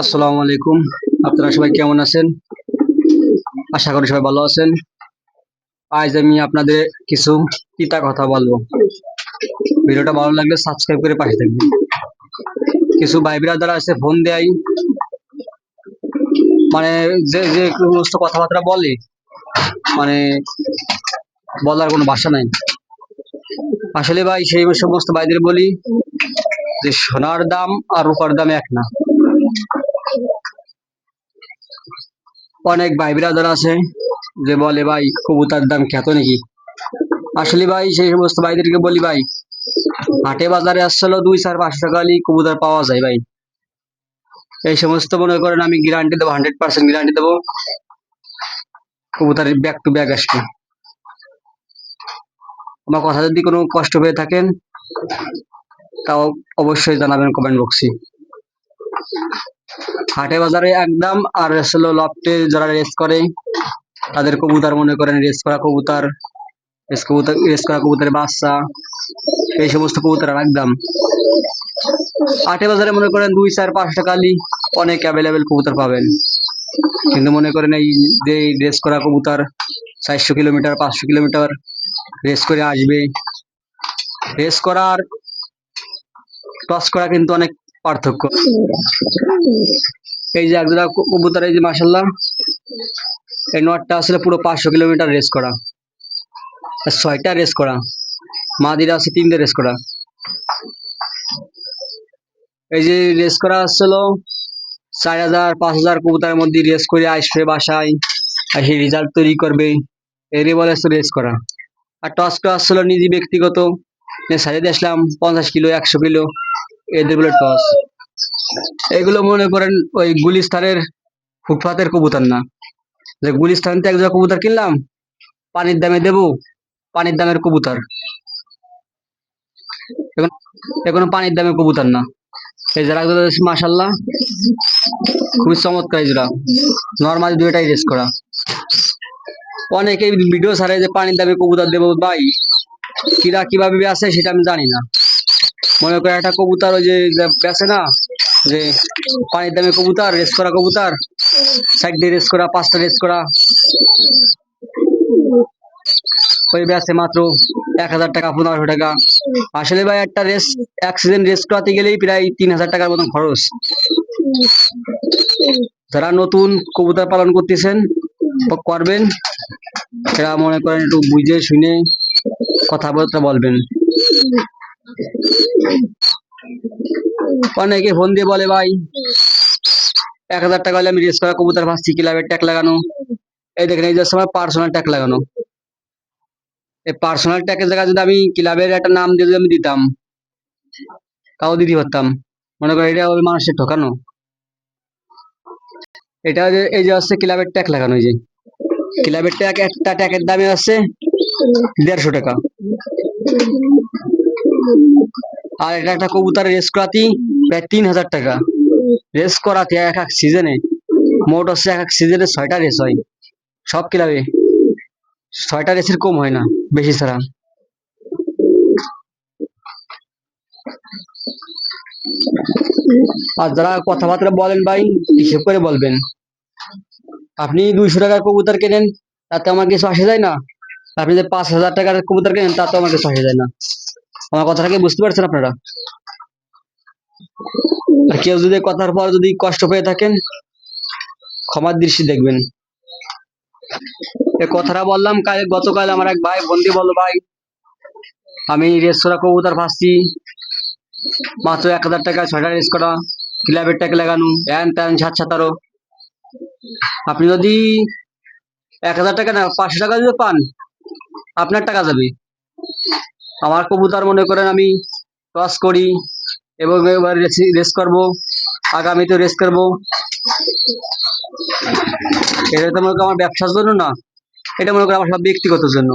আসসালামু আলাইকুম। আপনারা সবাই কেমন আছেন? আশা করি সবাই ভালো আছেন। আজ আমি আপনাদের কিছু পিতা কথা বলব। ভিডিওটা ভালো লাগলে সাবস্ক্রাইব করে পাশে থাকবেন। কিছু ভাই বিরাদার আছে ফোন দেয়। মানে যে যে সমস্ত কথাবার্তা বলে মানে বলার কোনো ভাষা নাই। আসলে ভাই, সেই সমস্ত ভাইদের বলি যে, সোনার দাম আর রূপার দাম এক না। অনেক ভাই বিরাদার আছে, যে বলে, ভাই, কবুতার দাম খ্যাত নাকি? আসলে ভাই, সেই সমস্ত ভাইদেরকে বলি, ভাই, হাটে বাজারে আসছিল দুই চার পাঁচশো টাকা কবুতর পাওয়া যায়, ভাই। এই সমস্ত মনে করেন আমি গ্যারান্টি দেবো হান্ড্রেড পার্সেন্ট গ্যারান্টি দেবো, কবুতরের ব্যাক টু ব্যাক আসবে। আমার কথা যদি কোনো কষ্ট হয়ে থাকেন, তাও অবশ্যই জানাবেন কমেন্ট বক্সে হাটে বাজারে একদম, আর আসলে লফটে যারা রেস করে, তাদের কবুতর মনে করেন রেস করা কবুতর রেস কবুতর রেস করা কবুতরের বাচ্চা, এই সমস্ত কবুতর আর একদম। হাটে বাজারে মনে করেন দুই, চার, পাঁচ টাকা আলি অনেক অ্যাভেলেবেল কবুতর পাবেন। কিন্তু মনে করেন এই যে রেস করা কবুতর, চারশো কিলোমিটার, পাঁচশো কিলোমিটার রেস করে আসবে। রেস করার টস করা কিন্তু অনেক পার্থক্য। এই যে একজোড়া কবুতর, এই যে মাসাল্লাহ এই নটটা আসলে পুরো পাঁচশো কিলোমিটার রেস করা। ছয়টা রেস করা। মাদিরা আছে তিনটে রেস করা। এই যে রেস করা আসছিল চার হাজার, পাঁচ হাজার কবুতরের মধ্যে রেস করে আসবে বাসায় আর সেই রেজাল্ট তৈরি করবে। এর বলে রেস করা। আর টস টসটা আসছিল নিজে ব্যক্তিগত। সাইডে আসলাম, পঞ্চাশ কিলো, একশো কিলো। এদের বলে টস, এগুলো মনে করেন ওই গুলিস্তানের ফুটপাতের কবুতর না। যে গুলিস্তান থেকে এক জায়গায় কবুতর কিনলাম, পানির দামে দেবো, পানির দামের কবুতর। এখন, এখনও পানির দামে কবুতর না। এই যারা মাসাল্লাহ খুবই চমৎকার এই জোড়া। নর্মাল দুইটাই রেস করা। অনেকেই ভিডিও ছাড়ে যে পানির দামে কবুতর দেবো ভাই, কিরা কীভাবে আছে সেটা আমি জানি না। মনে করে একটা কবুতর ওই যে বেছে না, যে পানির দামে কবুতর রেস করা কবুতর সাইড দিয়ে রেস করা, পাঁচটা রেস করা। ওই ব্যাসে মাত্র এক হাজার টাকা, পনেরোশো টাকা। আসলে ভাই, একটা রেস এক সিজন রেস করাতে গেলেই প্রায় তিন হাজার টাকার মতন খরচ। যারা নতুন কবুতর পালন করতেছেন করবেন। সেটা মনে করেন একটু বুঝে শুনে কথাবার্তা বলবেন। অনেকে ফোন দিয়ে বলে, ভাই, এক হাজার টাকা হলে আমি রেস করা কবুতর ভাসছি ক্লাবের ট্যাগ লাগানো? এই দেখেন, এই যে সময় পার্সোনাল ট্যাগ লাগানো। এই পার্সোনাল ট্যাগের জায়গায় যদি আমি ক্লাবের একটা নাম দিয়ে যদি আমি দিতাম তাও দিতে পারতাম, মনে করেন এটা ওই মানুষের ঠকানো। এটা এই যে হচ্ছে ক্লাবের ট্যাগ লাগানো, এই যে। ক্লাবের ট্যাগ একটা ট্যাগের দামে আছে দেড়শো টাকা। আর এটা একটা কবুতর রেস করাতি প্রায় তিন হাজার টাকা। রেস করাতে এক এক সিজনে মোট হচ্ছে এক এক সিজনে ছয়টা রেস হয়। সব ক্লাবে ছয়টা রেসের কম হয় না, বেশি ছাড়া। আর যারা কথাবার্তা বলেন ভাই, হিসেব করে বলবেন। আপনি দুইশো টাকার কবুতর কেনেন, তাতে আমার কিছু আসে যায় না? আপনি যে পাঁচ হাজার টাকার কবুতর কেনেন তাতে আমার কিছু আসে যায় না। আমার কথাটা কি বুঝতে পারছেন আপনারা? কেউ যদি কথার পর যদি কষ্ট পেয়ে থাকেন, ক্ষমার দৃষ্টি দেখবেন। কথাটা বললাম কাল, গতকাল আমার এক ভাই বন্দি বলল, ভাই, আমি রেস্তোরাঁ কবুতর ভাসছি মাত্র এক হাজার টাকা ছয়টা রেস করা ক্লাবের টাকা লাগানো হ্যান ত্যান সাত সাতারো আপনি যদি এক হাজার টাকা না, পাঁচশো টাকা যদি পান, আপনার টাকা যাবে। আমার কবুতর মনে করেন আমি টস করি এবং এবার রেস করব। আগামীতে রেস করব। এটা তো মনে করো আমার ব্যবসার জন্য না, এটা মনে করেন আমার সব ব্যক্তিগত জন্য।